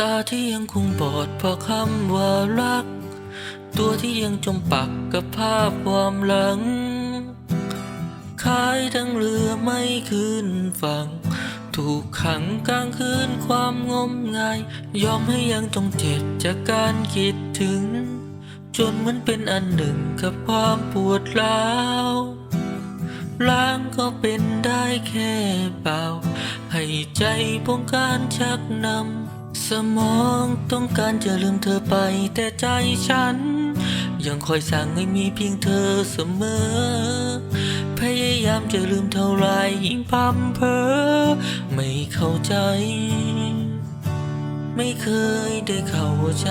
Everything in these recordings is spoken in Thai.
ตาที่ยังคงบอดเพราะคำว่ารัก ตัวที่ยังจมปักกับภาพความหลังขายทั้งเรือไม่คืนฝั่ง ถูกขังกลางคืนความงมงาย ยอมให้ยังต้องเจ็บจากการคิดถึง จนเหมันเป็นอันหนึ่งกับความปวดร้าวล้างก็เป็นได้แค่เปล่า ให้ใจบงการชักนำ สมองต้องการจะลืมเธอไป แต่ใจฉัน ยังคอยสั่งให้มีเพียงเธอเสมอ พยายามจะลืมเท่าไรยิ่งพำเพอไม่เข้าใจ ไม่เคยได้เข้าใจ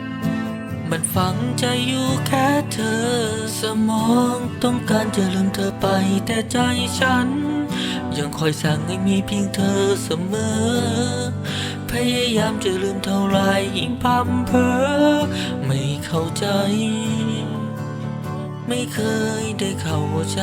มันฝังใจอยู่แค่เธอ สมองต้องการจะลืมเธอไปแต่ใจฉัน ยังคอยสั่งให้มีเพียงเธอเสมอ พยายามจะลืมเท่าไรยิ่งพำเพอไม่เข้าใจ ไม่เคยได้เข้าใจ